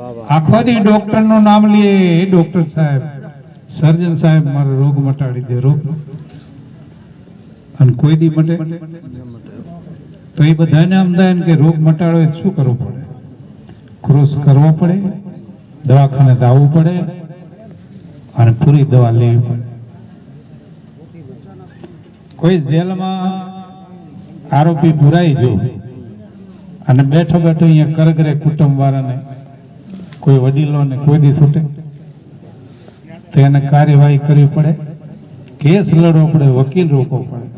આખો ડોક્ટરનું નામ લે, એ ડોક્ટર સાહેબ. સર્જન સાહેબ મારો રોગ મટાડી દે, રોગ. અને કોઈ દી મટે. તો એ બધાને સમજાય કે રોગ મટાડો એ શું કરવું પડે? ક્રોસ કરવો પડે, દવાખાને આવવું પડે, અને પૂરી દવા લેવી પડે. કોઈ જેલમાં આરોપી પુરાઈ જો, અને બેઠો બેઠો અહીંયા કરગરે કુટુંબ વાળાને કોઈ વડીલોને કોઈ દી છૂટે? તો એને કાર્યવાહી કરવી પડે? કેસ લડવો પડે, વકીલ રોકવો પડે?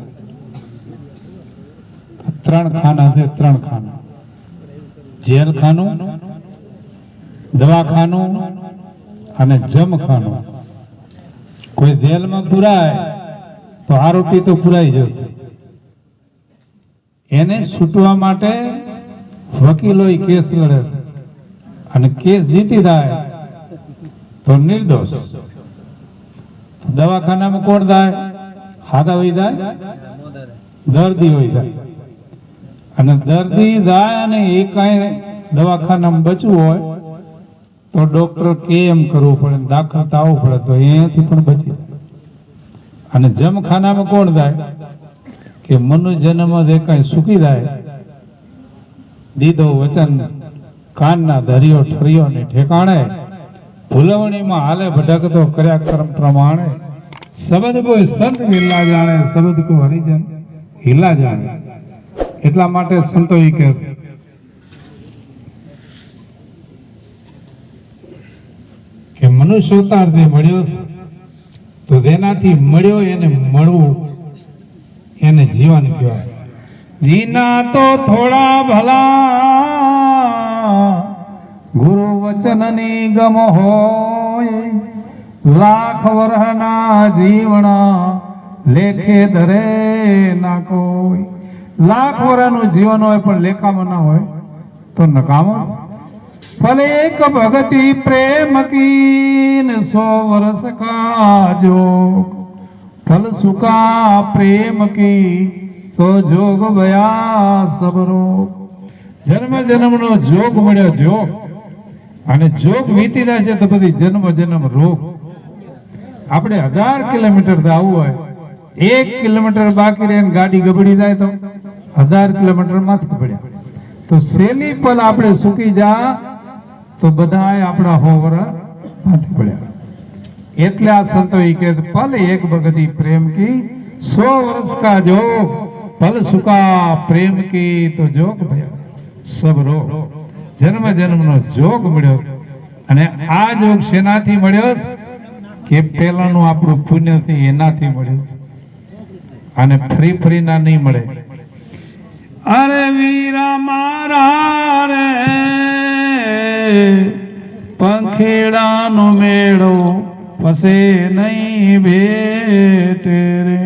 ત્રણ ખાના છે, ત્રણ ખાના. જેલ ખાનું દવાખાનું અને જમખાનું. કોઈ જેલમાં પુરાય, તો આરોપી તો પુરાઈ જશે. એને છૂટવા માટે વકીલો કેસ લડે છે. અને કેસ જીતી જાય તો નિર્દોષ. દવાખાનામાં કોણ થાય હાથા હોય જાય? દર્દી હોય જાય. અને દર્દી જાય અને એ કાંઈ દવાખાનામાં બચવું હોય તો ડોક્ટર કે એમ કરવું પડે, દાખલ થવું પડે, તો અહીંયાથી પણ બચી અને જમખાનામાં કોણ થાય કે મનુષ્ય જન્મ જે કાંઈ સુખી જાય. દીધો વચન કાનના ધરિયો ઠરિયો ઠેકાણે, ભૂલવણીમાં હાલે ભટકતો કર્યા કર્મ પ્રમાણે શબ્દ કોઈ સંત વિલા જાણે શબ્દ કોઈ હરિજન હિલા જાણે. એટલા માટે સંતો એ કે કે મનુષ્ય અવતાર જે મળ્યો, તો તેનાથી મળ્યો એને મળવું, એને જીવન કહેવાય. જીના તો થોડા ભલા ગુરુ વચનની ગમ હોય, લાખ વરહના જીવન લેખે ધરે ના કોઈ. લાખ વર્ષનું જીવન હોય પણ લેખામાં ના હોય, તો નકામો. ભલે એક ભગતિ પ્રેમ કીન સો વર્ષ કા જોગ ફલ સુકા પ્રેમ કી, તો જોગ ભયા સબરો જન્મ જન્મનો જોગ મળ્યો, જોગ. અને જોગ વીતી છે તો બધી જન્મ જન્મ રોગ. આપણે હજાર કિલોમીટર આવવું હોય. એક કિલોમીટર બાકી રહે ગાડી ગબડી જાય તો હજાર કિલોમીટરમાંથી પડ્યા તો સેલી પલ આપણે સુકી જા તો બધા આપણા હોવરમાંથી પડ્યા. એટલે આ સંતો એ કે પલ એક ભગતી પ્રેમ કી, સો વર્ષ કા જોગ. પલ સુકા પ્રેમ કી તો જોગ ભયા. સબ રોગ જન્મ જન્મનો જોગ મળ્યો અને આ જોગ શેનાથી મળ્યો? કે પેલાનું આપણું પુણ્યથી એનાથી મળ્યું. અને ફરી ફરી ના નહીં મળે. અરે વીરા મારા રે, પંખેડાનો મેળો પસે નહીં ભેટે રે.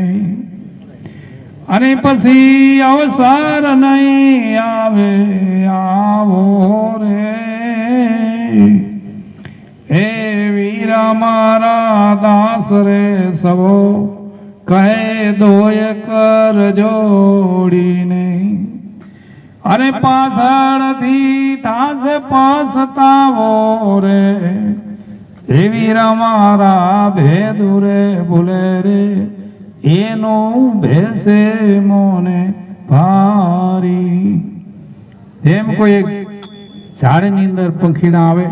અને પછી અવસર નહીં આવે. આવો રે. હે વીરા મારા દાસ રે સવો, કહે દોય કર જોડીને. અરે પાછળથી થાશે પાસતાવો રે. એવી રમારા ભેદુરે ભૂલે રે. એનું ભેસે મોને ભારી. જેમ કોઈ એક ઝાડની અંદર પંખીડા આવે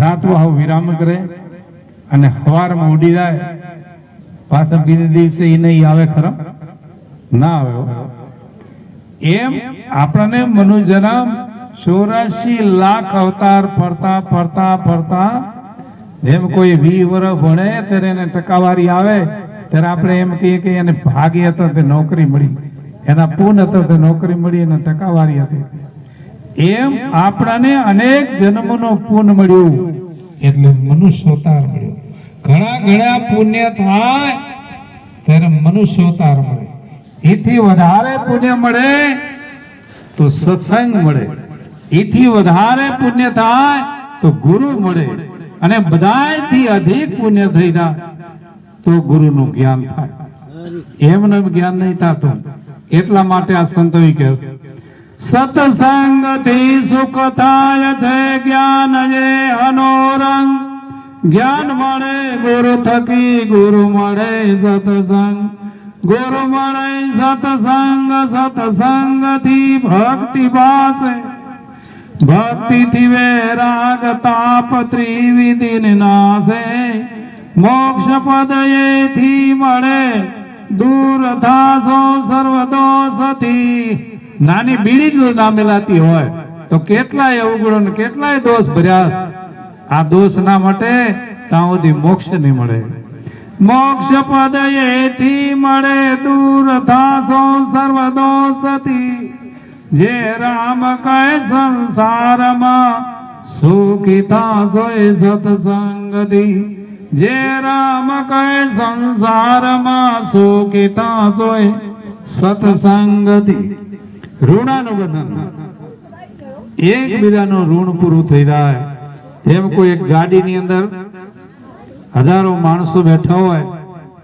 રાતમાં હાવ વિરામ કરે અને સવારમાં ઉડી જાય, પાછા બીજે દિવસે એ નહીં આવે ખરા? ના આવે એમ આપણને મનુજનમ ચોરાશી લાખ અવતાર ફરતા ફરતા ફરતા જેમ કોઈ વી વર્ષ ભણે, ત્યારે એને ટકાવારી આવે, ત્યારે આપણે એમ કહીએ કે એને ભાગ્ય હતો તે નોકરી મળી. એના પૂન હતો તે નોકરી મળી અને ટકાવારી હતી. એમ આપણાને અનેક જન્મનો પુન મળ્યું. એટલે મનુષ્ય અવતાર મળ્યો. ઘણા ઘણા પુણ્ય થાય ત્યારે મનુષ્ય અવતાર મળે. એથી વધારે પુણ્ય મળે તો સત્સંગ મળે. એથી વધારે પુણ્ય થાય તો ગુરુ મળે. અને બધાયથી અધિક પુણ્ય થઈ જાય તો ગુરુનું જ્ઞાન થાય. એમને જ્ઞાન નહીં થતું. એટલા માટે આ સંતોએ કહ્યું સત્સંગથી સુખ થાય છે જ્ઞાન એ અનોરંગ. જ્ઞાન મળે, ગુરુ થકી ગુરુ મળે સત્સંગ. ગુરુ મળે, સત્સંગ, સત્સંગથી ભક્તિ ભાસે. ભક્તિથી વૈરાગ, તાપ, ત્રિવિધિ નાશે મોક્ષ પદ એથી મળે. દૂર થાસો સતી. નાની બીડી જો ના મિલાતી હોય. તો કેટલાય અવગુણો કેટલાય દોષ ભર્યા. આ દોષ ના માટે ત્યાં સુધી મોક્ષ નહીં મળે. મોક્ષ પદ એથી મળે. દૂર થાસો સર્વ દોષથી જે રામ કહે સંસારમાં, સુખી થાસો સત્સંગથી. જે રામ કહે સંસારમાં સુખિતા સોય સત્સંગથી. ઋણાનું બંધન એકબીજાનું ઋણ પૂરું થઈ જાય. એમ કોઈ એક ગાડીની અંદર હજારો માણસો બેઠા હોય,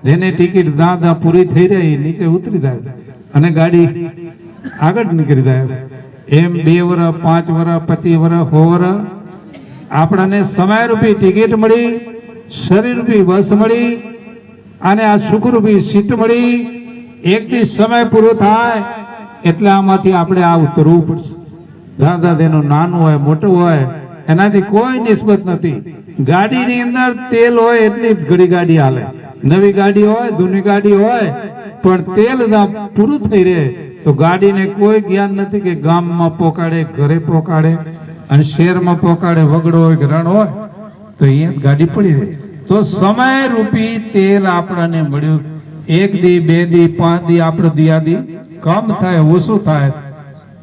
જેને ટિકિટ દાદા પૂરી થઈ રહી નીચે ઉતરી જાય અને ગાડી આગળ નીકળી જાય. એમ બે વર્ષ પાંચ વર્ષ પચીસ વર્ષ સો વર્ષ આપણને સમય રૂપી ટિકિટ મળી શરીરરૂપી વસ મળી અને આ સુખરૂપી સીટ મળી. એક દી સમય પૂરો થાય એટલે આમાંથી આપણે આ ઉતરવું પડશે. દાદા તેનું નાનું હોય, મોટું હોય, એનાથી કોઈ નિસ્બત નથી. ગાડીની અંદર તેલ હોય એટલી જ ઘડી ગાડી હાલે. નવી ગાડી હોય, જૂની ગાડી હોય, પણ તેલ પૂરું થઈ રહે. તો ગાડીને કોઈ જ્ઞાન નથી કે ગામમાં પોકાડે, ઘરે પોકાડે અને શહેરમાં પોકાડે, વગડો હોય કે રણ હોય. તો એ ગાડી પડી રહે. તો સમય રૂપી તેલ આપણને મળ્યું. એક દી, બે દી, પાંચ દી, આપણે દિયાદી કમ થાય, ઓછું થાય.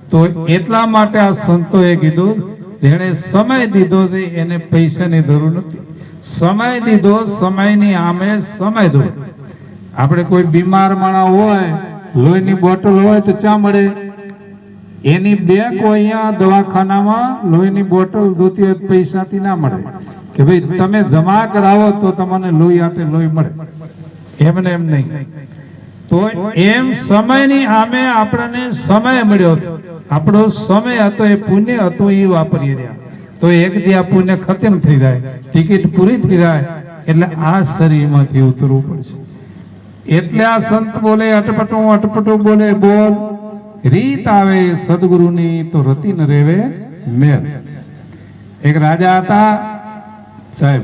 તો એટલા માટે આ સંતોએ કીધું, જેણે સમય દીધો છે, એને પૈસાની જરૂર નથી. સમય દીધો, સમયની આમે સમય દો. આપણે કોઈ બીમાર માણા હોય, લોહીની બોટલ હોય તો ચા મળે. એની બે કોઈ અહીંયા દવાખાનામાં, લોહીની બોટલ જોતી હોય પૈસાથી ના મળે. કે ભાઈ, તમે જમા કરાવો તો તમને લોહી આપે, લોહી મળે. એમને એમ નહીં. તો એમ સમયની આમે આપણને સમય મળ્યો. આપણો સમય હતો, એ પુણ્ય હતો એ વાપરી રહ્યા. તો એક દી આ પુણ્ય ખતમ થઈ જાય. ટિકિટ પૂરી થઈ જાય. એટલે આ શરીરમાંથી ઉતરવું પડશે. એટલે આ સંત બોલે, અટપટું અટપટું બોલે, બોલ. રીત આવે સદગુરુની, તો રતિ ન રેવે મેર. એક રાજા હતા સાહેબ,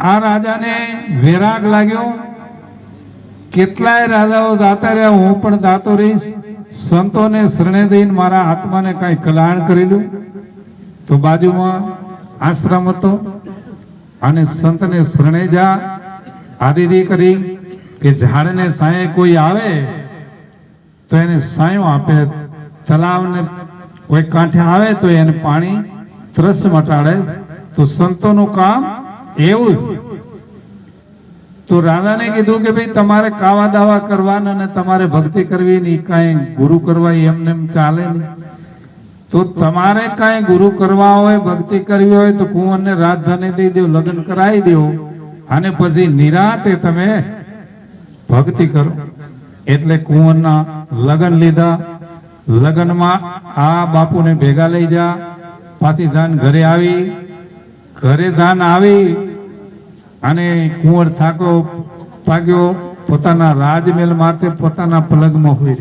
આ રાજાને વેરાગ લાગ્યો. કેટલાય રાજાઓ દાતા રહ્યા, હું પણ દાતો રહીશ. સંતોને શરણે દઈને મારા આત્માને કઈ કલ્યાણ કરેલું તો બાજુમાં આશ્રમ હતો અને સંતને શરણે જા. આદિદી કરી કે ઝાડને સાંયે કોઈ આવે, તો એને સાયો આપે. તલાવને કોઈ કાંઠે આવે, તો એને પાણી ત્રસ મટાડે. તો સંતોનું કામ એવું તો રાધાને કીધું કે ભાઈ, તમારે કાવા દાવા કરવાના અને તમારે ભક્તિ કરવી નહીં કાંઈ ગુરુ કરવા એમને એમ ચાલે નહીં. તો તમારે કાંઈ ગુરુ કરવા હોય, ભક્તિ કરવી હોય, તો કુંવરને રાજધાની દઈ દેવું લગ્ન કરાવી દેવો અને પછી નિરાતે તમે ભક્તિ કરો. એટલે કુંવરના લગ્ન લીધા. લગ્નમાં આ બાપુને ભેગા લઈ જા. ધાન ઘરે આવી, ઘરે ધાન આવી અને કુંવર થાકો પાક્યો પોતાના રાજમહેલ માટે પોતાના પલગમાં હોઈ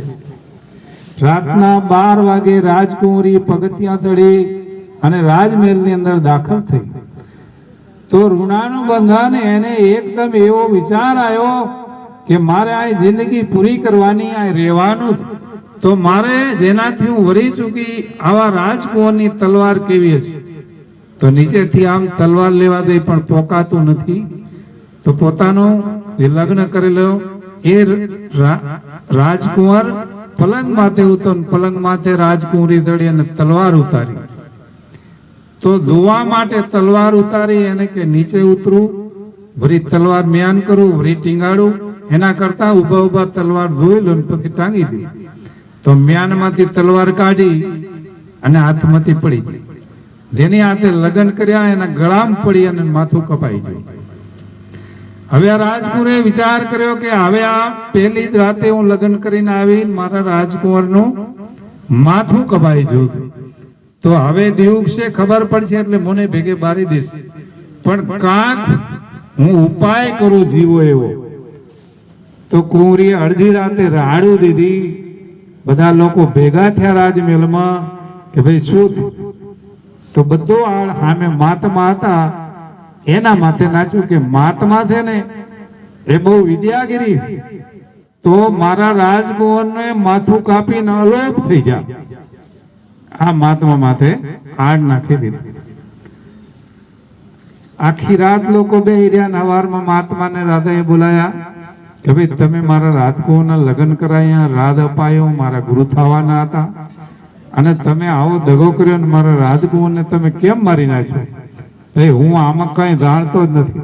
રાતના બાર વાગે રાજકુંવરી પગથિયા ચડી અને રાજમહેલની અંદર દાખલ થઈ તો ઋણાનું બંધન એને એકદમ એવો વિચાર આવ્યો કે મારે આ જિંદગી પૂરી કરવાની આ રહેવાનું જ. તો મારે જેનાથી હું વરી ચૂકી આવા રાજકુંવરની તલવાર કેવી હશે? તો નીચેથી આમ તલવાર લેવા દે પણ પોકાતું નથી. તો પોતાનું લગ્ન કરેલો એ રાજકુંવર પલંગ માથે ઉતર પલંગ માથે રાજકુંવરી દળી અને તલવાર ઉતારી. તો જોવા માટે તલવાર ઉતારી એને કે નીચે ઉતરું. વરી તલવાર મ્યાન કરું, વરી ટીંગાડું. એના કરતા ઊભા ઊભા તલવાર જોઈ લો પછી ટાંગી દે. તો મ્યાનમાંથી તલવાર કાઢી અને હાથમાંથી પડી ગઈ. જેની હાથે લગ્ન કર્યા, એના ગળામાં પડી અને માથું કપાઈ ગયું. હવે આ રાજકુરે વિચાર કર્યો કે હવે આ પહેલી જ રાતે હું લગ્ન કરીને આવી મારા રાજકુંવરનું માથું કપાઈ જોયું તો હવે દિવસે ખબર પડશે એટલે મને ભેગે બારી દેશે. પણ કાંક હું ઉપાય કરું જીવો એવો. તો કુંવરીએ અડધી રાતે રાડું દીધી. બધા લોકો ભેગા થયા રાજમહેલમાં કે ભાઈ શું તો બધો આ સામે મહાત્મા હતા, એના માથે નાચ્યું કે મહાત્મા છે ને, એ બહુ વિદ્યાગીરી. તો મારા રાજકુંવરને માથું કાપીને અલોપ થઈ જા આ મહાત્મા માથે આડ નાખી દીધી. આખી રાત લોકો બે રહ્યા નવારમાં મહાત્માને રાધાએ બોલાયા. કે ભાઈ તમે મારા રાજકોના લગ્ન કરાયા, રાજ અપાયો, મારા ગુરુ થવાના હતા. અને તમે આવો દગો કર્યો ને મારા રાજકુંવરને તમે કેમ મારી નાખ્યો? એ હું આમાં કઈ જાણતો જ નથી.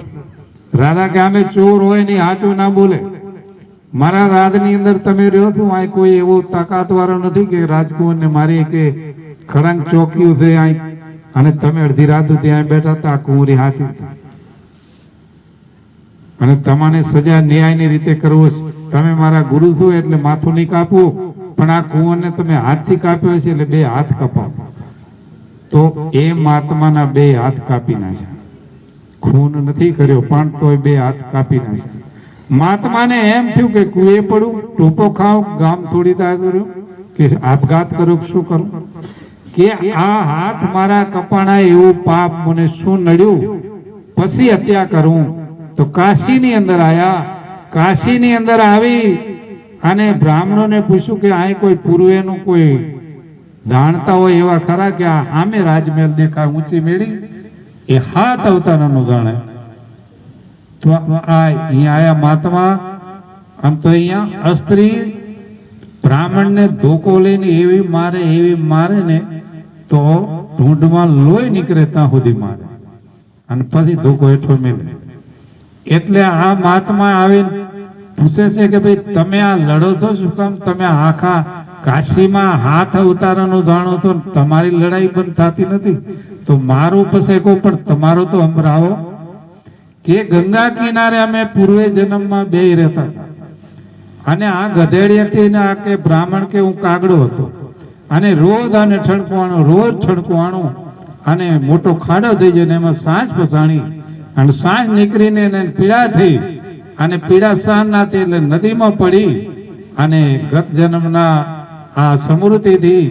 રાધા કે આમે ચોર હોય નહીં હાચું ના બોલે? મારા રાજની અંદર તમે રહ્યો છો આ કોઈ એવો તાકાતવાળો નથી કે રાજકુંવરને મારી કે ખડંગ ચોક્યું છે અહીં અને તમે અડધી રાત ત્યાં બેઠા હતા કુંવરી હાચી. અને તમારે સજા ન્યાયની રીતે કરવો છે તમે મારા ગુરુ છો એટલે માથું નહીં કાપવું પણ આ કુંવરને તમે હાથથી કાપ્યો છે એટલે બે હાથ કપાવો તો એ મહાત્માના બે હાથ કાપી નાખ્યા. ખૂન નથી કર્યો, પણ તોય બે હાથ કાપી નાખ્યા. મહાત્માને એમ થયું કે કુએ પડું ટૂંકો ખાવ, ગામ થોડી દા કર્યું કે આપઘાત કરું, શું કરું? કે આ હાથ મારા કપાણા એવું પાપ મને શું નડ્યું? પછી હત્યા કરું. તો કાશીની અંદર આયા, કાશીની અંદર આવી અને બ્રાહ્મણોને પૂછ્યું કે અહીં કોઈ પૂર્વેનું કોઈ જાણતા હોય એવા ખરા કે આ સામે રાજમહેલ દેખાય, ઊંચી મેળી? એ હાથ અવતારનો જાણે. તો અહીંયા આયા મહાત્મા, આમ તો અહીંયા અસ્ત્રી બ્રાહ્મણને ધોકો લઈને એવી મારે એવી મારે ને તો ઢૂંઢમાં લોહી નીકળે ત્યાં સુધી મારે. અને પછી ધોકો હેઠો મેલે. એટલે આ મહાત્મા આવીને પૂછે છે કે ભાઈ, તમે આ લડો છો? શું કામ? તમે આખા કાશીમાં હાથ ઉતારાનું જાણો તો તમારી લડાઈ બંધ થતી નથી. તો મારું પસેકો પણ તમારો તો અમરાવો કે ગંગા કિનારે અમે પૂર્વે જન્મમાં બે રહેતા અને આ ગધેડિયાથી ને આ કે બ્રાહ્મણ કે હું કાગડો હતો. અને રોજ આને ઠણકવાનું રોજ ઠણકવાનું અને મોટો ખાડો થઈ જાય એમાં સાંજ પસાણી અને સાંજ નીકળીને એને પીડા થઈ અને પીડા સહન ના થઈ એટલે નદીમાં પડી અને ગત જન્મના આ સમૃદ્ધિથી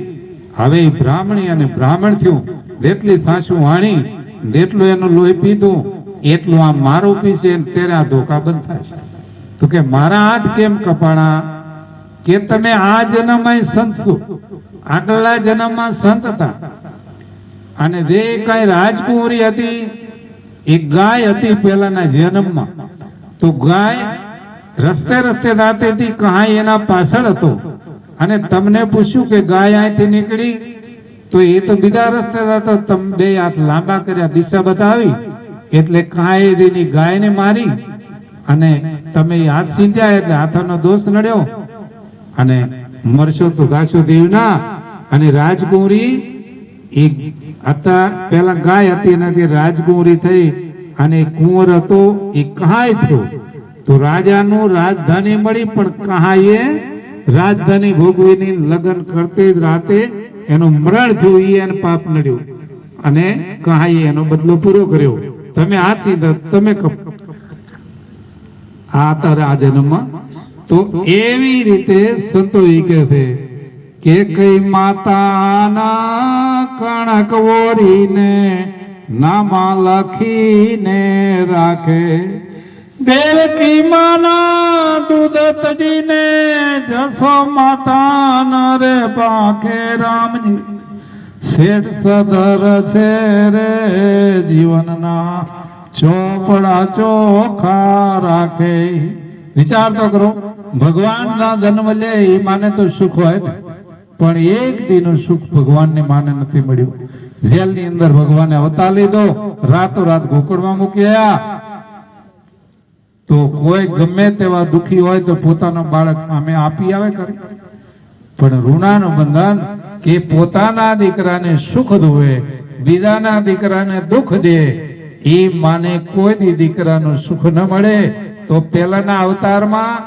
હવે બ્રાહ્મણી અને બ્રાહ્મણ થયું. જેટલી થાશું વાણી, જેટલું એનું લોહી પીધું, એટલું આ મારું ને ત્યારે આ ધોકા બંધ થશે તો કે મારા હાથ કેમ કપાણા? કે તમે આ જન્મમાં સંત છો? આગલા જન્મમાં સંત હતા. અને જે કઈ રાજકુંવરી હતી એક ગાય હતી પહેલાના જન્મમાં. તો ગાય રસ્તે રસ્તે દાતે હતી કહાય એના પાછળ હતો. અને તમને પૂછ્યું કે ગાય અહીંથી નીકળી? તો એ તો બીજા રસ્તે જતો તમે બે હાથ લાંબા કર્યા. દિશા બતાવી. એટલે કાંઈ ગાયને મારી. અને તમે હાથ સીંધ્યા એટલે હાથનો દોષ નડ્યો. અને મરશો તો ગાશો દેવના. અને રાજકુંવરી એક હતા. પેલા ગાય હતી, એનાથી રાજકુંવરી થઈ અને કુંવર હતો, એ કહાય થયો. તો રાજાનું રાજધાની મળી, પણ કહાયે રાજધાની ભોગવીની લગ્ન કરતી જ રાતે એનું મરણ થયું એ એને પાપ નડ્યું. અને કહાયે એનો બદલો પૂરો કર્યો. તમે આ સીધા તમે આ તારે આ જન્મમાં? તો એવી રીતે સંતો ઈ કહે છે કે કઈ માતાના કણક ઓરીને નામા લખીને રાખે? દેવકી માના દૂધ તજીને જસો માતા નરે પાખે રામજી. શેઠ સદર છે રે જીવનના ચોપડા ચોખા રાખે. વિચાર તો કરો, ભગવાનના જન્મ લે એ માને તો સુખ હોય ને? પણ એક દીનું સુખ ભગવાનને માને નથી મળ્યું. જેલની અંદર ભગવાને અવતાર લીધો, રાતોરાત ગોકળમાં મૂક્યા તો કોઈ ગમે તેવા દુખી હોય તો પોતાનો બાળક અમે આપી આવે કરે પણ ઋણાનું બંધન કે પોતાના દીકરાને સુખ દોવે બીજાના દીકરાને દુઃખ દે, એ માને કોઈ દી દીકરાનું સુખ ન મળે. તો પેલાના અવતારમાં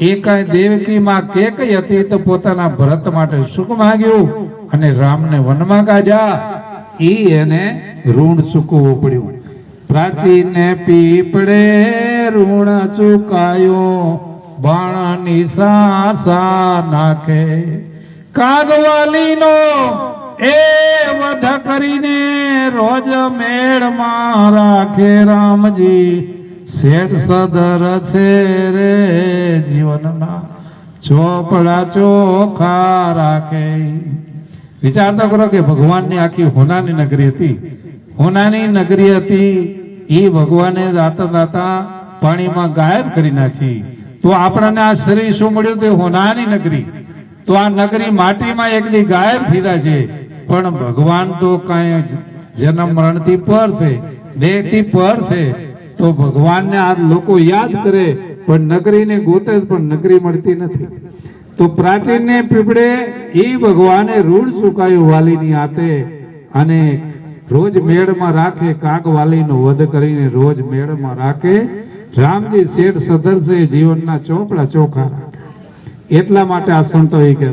એ કઈ દેવકી માં કે હતી તો પોતાના ભરત માટે સુખ માંગ્યું અને રામને વનમાં ગાજા એ એને ઋણ ચૂકવવું પડ્યું. પ્રાચીને પીપળે ઋણ ચૂકાયો. બાણાની સાસા નાખે. કાગવાલીનો એ વધ કરીને રોજ મેળમાં રાખે રામજી. શેઠ સદર છે રે જીવનના ચોપડા ચોખા રાખે. વિચારતા કરો કે ભગવાનની આખી હોનાની નગરી હતી. હોનાની નગરી હતી. એ ભગવાને દાતા દાતા પાણીમાં ગાયબ કરી નાખી. તો આપણને આ શરીર શું મળ્યું? તે હોનાની નગરી. તો આ નગરી માટીમાં એકલી ગાયબ થીધા છે. પણ ભગવાન તો કાંઈ જન્મ મરણથી પર છે, દેહથી પર છે. તો ભગવાનને આ લોકો યાદ કરે, પણ નગરીને ગોતે પણ નગરી મળતી નથી. તો પ્રાચીનને પીપળે એ ભગવાને રૂઢ ચુકાયું વાલીની આતે અને રોજ મેળમાં રાખે કાક વાલીનો વધ કરીને રોજ મેળમાં રાખે. રામજી શેઠ સદરસે જીવનના ચોપડા ચોખા એટલા માટે આ સંતો એ કે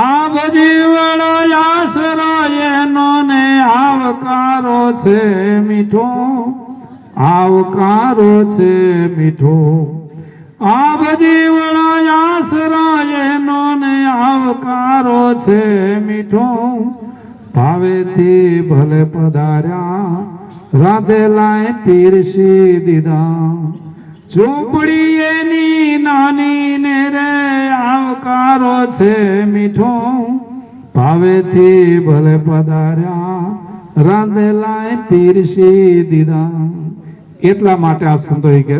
આ જીવડો આશરો એનો ને આવકારો છે મીઠો. આવકારો છે મીઠો. આ ભજીવડો આશરો એનો ને આવકારો છે મીઠો. ભાવેથી ભલે પધાર્યા, રાધેલાય પીરસી દીધા. ચોપડી એની નાની ને રે આવકારો છે મીઠો. ભાવેથી ભલે પધાર્યા, રાંધેલાય પીરસી દીધા. એટલા માટે આ સંતોએ કે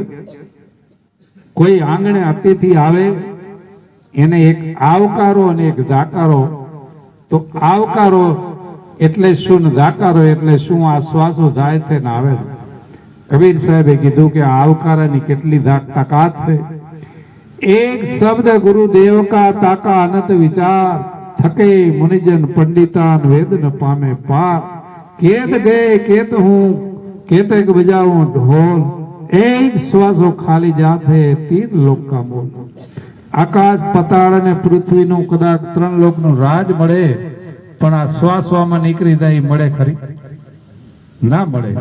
કોઈ આંગણે અતિથિ આવે, એને એક આવકારો અને એક દાકારો. તો આવકારો એટલે શું દાકારો એટલે શું? આ જાય છે ને આવે કબીર સાહેબે કીધું કે આવકારાની કેટલી તાકાત છે. એક શબ્દ ગુરુદેવ કા તાકા અનંત વિચાર, થકે મુનિજન પંડિતાન વેદ ન પામે પાર. કેત ગયે કેત હું કેતે બજાવું ઢોલ. એક શ્વાસો ખાલી જાતે તીન લોક કા બોલ. આકાશ, પતાળ અને પૃથ્વીનું કદાચ ત્રણ લોકનું રાજ મળે, પણ આ શ્વાસવામાં નીકળી જાય મળે ખરી? ના મળે.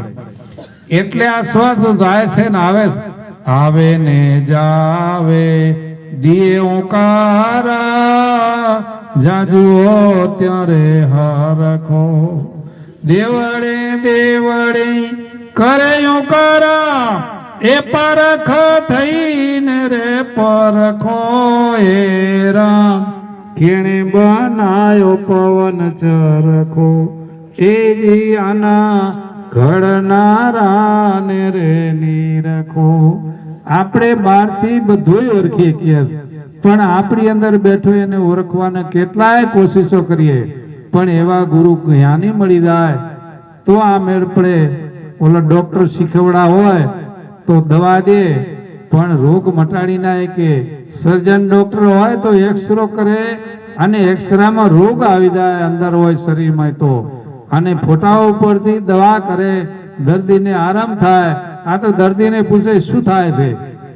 એટલે આ શ્વાસ જાય છે ને આવે આવે ને જાવે દિયે ઓકારા જાજુઓ ત્યારે હરખો. દેવળે દેવળે કરે, એ પરખ થઈને રે પરખો એ રામ. કેણે બનાયો પવન ચરખો, એ આના ઘડનારા ને રે નીરખો. આપણે બહારથી બધું ઓળખીએ કે, પણ આપણી અંદર બેઠો એને ઓળખવાના કેટલાય કોશિશો કરીએ. પણ એવા ગુરુ જ્ઞાની મળી જાય, તો આ મેળ પડે. ઓલો ડોક્ટર શીખવડા હોય તો દવા દે. પણ રોગ મટાડી નાખે કે સર્જન ડોક્ટર હોય તો એક્સરો કરે અને એક્સરામાં રોગ આવી જાય અંદર હોય શરીરમાં તો. અને ફોટા ઉપરથી દવા કરે. દર્દીને આરામ થાય. આ તો દર્દીને પૂછે શું થાય છે?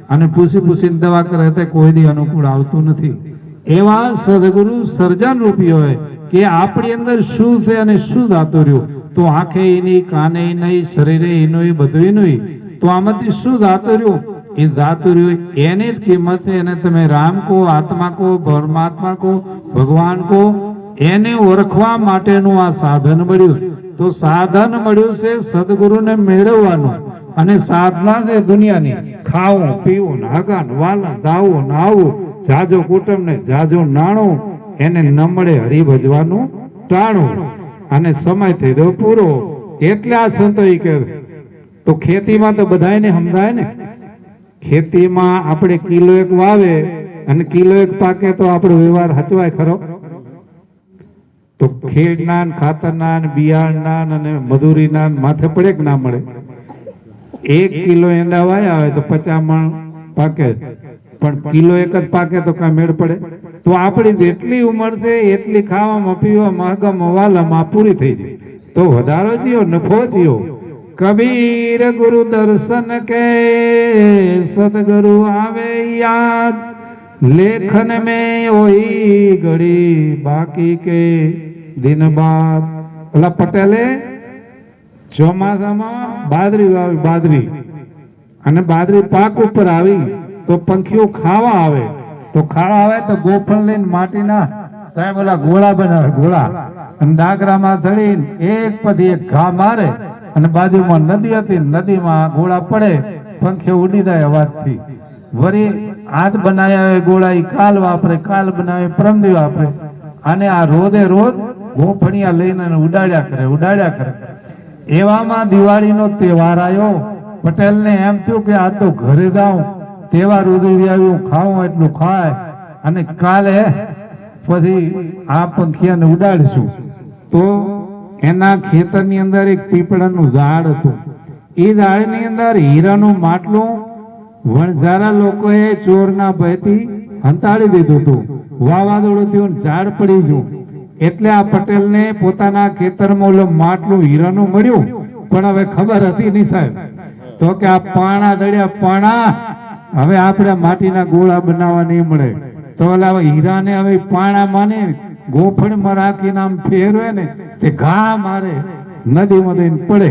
અને પૂછી પૂછીને દવા કરે તે કોઈની અનુકૂળ આવતું નથી. એવા સદગુરુ સર્જન રૂપી હોય કે આપણી અંદર શું છે અને શું દાતું રહ્યું? તો આંખે એની, કાને નહીં શરીરે એનું એ બધું એનું તો આમાંથી શું રહ્યું? એ દાતું રહ્યું એની જ કિંમત એને તમે રામ કો આત્મા કો પરમાત્મા કો ભગવાન કો એને ઓળખવા માટેનું આ સાધન મળ્યું તો સાધન મળ્યું છે સદગુરુને મેળવવાનું. અને સાધના છે દુનિયાની. ખાવું, પીવું નાગાન વાલા, દાવું નાવું જાજો કુટુંબ ને જાજો નાણું, એને ન મળે હરી ભજવાનું ટાણું. અને સમય થઈ ગયો પૂરો. એટલે આ સંતો કે તો ખેતીમાં તો બધાયને સમજાય ને? ખેતીમાં આપણે કિલો એક વાવે અને કિલો એક પાકે તો આપણો વ્યવહાર હચવાય ખરો? તો ખેડના ને ખાતરના ને બિયારણના ને અને મજૂરીના માથે પડે કે ના મળે? એક કિલો એંડા વાયા હોય તો પચામણ પાકે. પણ કિલો એક જ પાકે તો કાંઈ મેળ પડે. તો આપણી જેટલી ઉંમર છે, એટલી ખાવામાં પીવા મહગમ વાલામાં પૂરી થઈ જાય. તો વધારો જીઓ, નફો જીઓ. કબીર ગુરુ દર્શન કે સદગુરુ આવે યાદ. લેખન મેં ઓઈ ઘડી બાકી કે દિન બાદ. ઓલા પટેલે ચોમાસામાં બાદરી વાવી બાદરી અને બાદરી પાક ઉપર આવી. તો પંખીઓ ખાવા આવે. તો ખાવા આવે તો ગોફળ લઈને માટીના સાહેબ ઓલા ગોળા બનાવે, ગોળા. અને ડાગરામાં ધડીને એક પછી એક ઘા મારે અને બાજુમાં નદી હતી, નદીમાં ગોળા પડે, પંખીઓ ઉડી જાય અવાજથી. વળી હાથ બનાવ્યા ગોળા એ કાલ વાપરે, કાલ બનાવે પ્રમદી વાપરે. અને આ રોદે રોજ ગોફણિયા લઈને ઉડાડ્યા કરે ઉડાડ્યા કરે. એવામાં દિવાળીનો તહેવાર આવ્યો પટેલને એમ થયું કે આ તો ઘરે જાઉં. ઉજવી આવ્યું ખાવું એટલું ખાય અને કાલે પછી આ પંખિયાને ઉડાડશું. તો એના ખેતરની અંદર એક પીપળાનું ઝાડ હતું. એ ઝાડની અંદર હીરાનું માટલું વણઝારા લોકોએ ચોરના ભયથી હંતાડી દીધું હતું. વાવાઝોડું થયું ઝાડ પડી ગયું. એટલે આ પટેલને પોતાના ખેતરમાં ઓલો માટલું હીરાનું મળ્યું. પણ હવે ખબર હતી નહીં સાહેબ. તો કે આ પાણા દળ્યા પાણા હવે આપણે માટીના ગોળા બનાવવા નહીં મળે. તો ઓલા હીરાને હવે પાણા માને ગોફણમાં રાખીને આમ ફેરવે ને, તે ઘા મારે, નદીમાં દઈને પડે.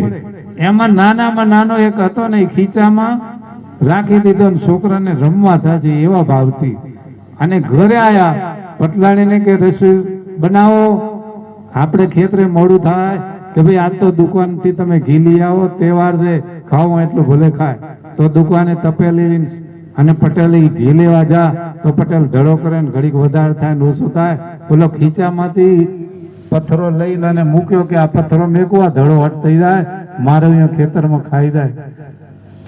એમાં નાનામાં નાનો એક હતો ને ખીચામાં રાખી દીધો ને છોકરાને રમવા થશે એવા ભાવથી. અને ઘરે આયા, પટલાણીને કે રસોઈ બનાવો, આપણે ખેતરે મોડું થાય, કે ભાઈ આ તો દુકાનથી તમે ઘી લઈ આવો, તહેવાર છે ખાવ એટલું ભલે ખાય. તો દુકાને તપેલી અને પટેલ એ ઘી લેવા જા, તો પટેલ ધડો કરે ને ઘડીક વધારે થાય ને ઓછું થાય. પેલો ખીચામાંથી પથ્થરો લઈને અને મૂક્યો કે આ પથ્થરો મેકવા ધડો હટ થઈ જાય, મારે અહીંયા ખેતરમાં ખાઈ જાય.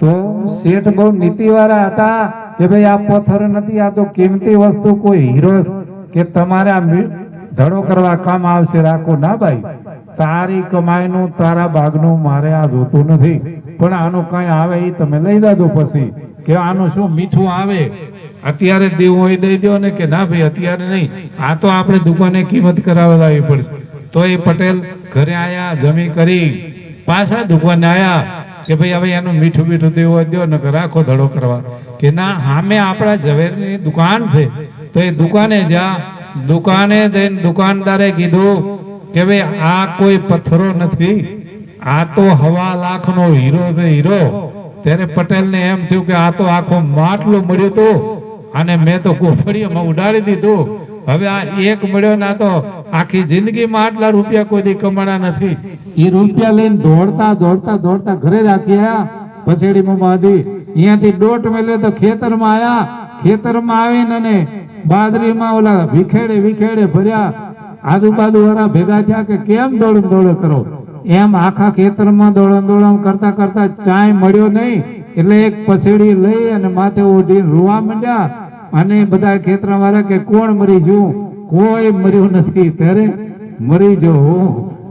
તો શેઠ બહુ નીતિવાળા હતા કે ભાઈ, આ પથ્થર નથી, આ તો કિંમતી વસ્તુ, કોઈ હીરો કે તમારે આ ધડો કરવા કામ આવશે, રાખો ના ભાઈ. તારી કમાઈનું, તારા ભાગનું મારે આ જોતું નથી. પણ આનું કઈ આવે એ તમે લઈ જાજો પછી. કે આનું શું મીઠું આવે? અત્યારે દેવું હોય દઈ દો ને કે ના ભાઈ, અત્યારે નહીં. આ તો આપણે દુકાને કિંમત કરાવવા લાવવી પડશે. તો એ પટેલ ઘરે આયા, જમી કરી, પાછા દુકાને આયા કે ભાઈ, હવે એનું મીઠું મીઠું દેવું હોય દો ને રાખો ધડો કરવા. કે ના સામે આપણા ઝવેરની દુકાન છે. તો એ દુકાને જા. દુકાને જઈને દુકાનદારે કીધું કે ભાઈ, આ કોઈ પથ્થરો નથી. આ તો હવા લાખનો હીરો છે, હીરો. ત્યારે પટેલને એમ થયું કે આ તો આખો માટલો મળ્યો તો અને મેં તો કોફડીમાં ઉડાડી દીધું. હવે આ એક મળ્યો ના તો આખી જિંદગીમાં આટલા રૂપિયા કોઈ કમાણા નથી. એ રૂપિયા લઈને દોડતા દોડતા દોડતા ઘરે રાખ્યા પછેડી પછેડીમાં બાંધી. અહીંયાથી દોટ મેલ્યો તો ખેતરમાં આયા. ખેતરમાં આવીને અને બાદરીમાં ઓલા વિખેડે વિખેડે ભર્યા. આજુબાજુ વાળા ભેગા થયા કે કેમ દોડ દોડ કરો? એમ આખા ખેતરમાં દોડમ દોડમ કરતા કરતા ચાય મળ્યો નહીં. એટલે એક પસેડી લઈ અને માથે ઓઢીને રોવા માંડ્યા. અને બધા ખેતર વાળા કે, કોણ મરી જયું કોઈ મર્યું નથી. ત્યારે મરી જો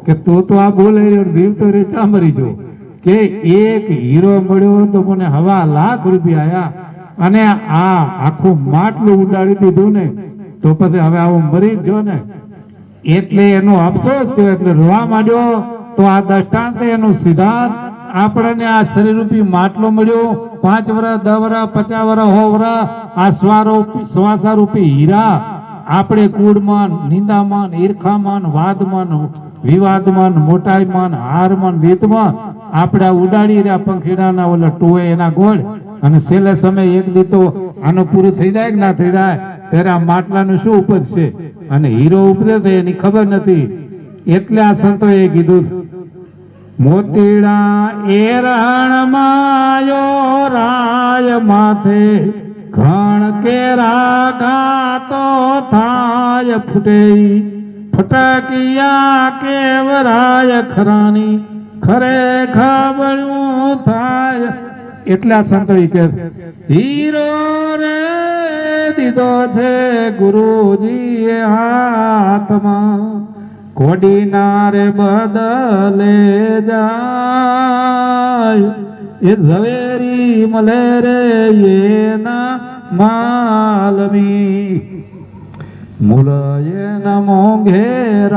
કે તું તો આ બોલે દીવ તો રે, ચા મરી જો? કે એક હીરો મળ્યો તો મને હવા લાખ રૂપિયા આયા. અને આ આખું માટલું ઉડાડી દીધું ને, તો પછી હવે આવું મરી જ જો ને. એટલે એનો અફસોસ થયો. એટલે રોવા માંડ્યો. તો આ દ્રષ્ટાંત એનું સિદ્ધાંત, આપણને આ શરીરરૂપી માટલો મળ્યો. પાંચ વર્ષ દસ વર્ષ પચાસ વર્ષ સો વર્ષ આ સ્વારો, શ્વાસારૂપી હીરા. આપણે કુળમાન નિંદામાન ઈર્ખામાન વાદમાન વિવાદમાન મોટાઈમાન હારમાન વેદમાં આપણે ઉડાડી રહ્યા પંખીડાના ઓલા ટોએ એના ગોળ. અને છેલ્લે સમય એક દીતો, આનું પૂરું થઈ જાય કે ના થઈ જાય? ત્યારે આ માટલાનું શું ઉપજશે અને હીરો ઉપજે તો એની ખબર નથી. એટલે આ સંતોએ કીધું મોતીડા એરણ માયો રાય માથે. ઘણ કેરા ગાતો થાય ફૂટે ફટકિયા કેવરાય ખરાની ખરે ખબરું થાય. એટલા સંતો કે, હીરો રે દીધો છે ગુરુજીએ હાથમાં. કોડીના રે બદલે જાય. એ ઝવેરી મલે રે એના માલમી. મૂળ એના મોંઘે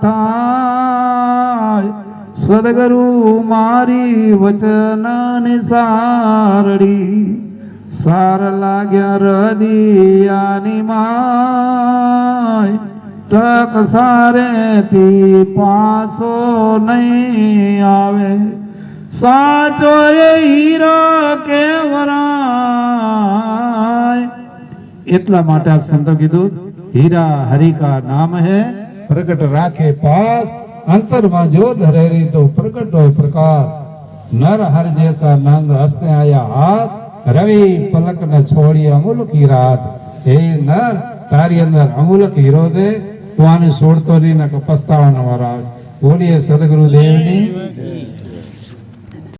થાય. સદગુરુ મારી વચન નિસારડી સાર લાગ્યા રદિયાની માય. ટક સારેથી પાસો નહીં આવે. સાચો એ હીરા કેવરાય એટલા માટે આ સંતો કીધું, હીરા હરિકા નામ હે, પ્રગટ રાખે પાસ. અંતરમાં જો ધરે રી તો પ્રગટ હોય પ્રકાશ નર હર જેસા નંગ હસને આયા હાથ. રવિ પલક ને છોડી અમૂલ કી રાત. હે નર, તારી અંદર અમૂલ હીરો દે તું આને છોડતો નહીં ને પસ્તાવાનો વાર આવશે બોલીએ સદગુરુ દેવની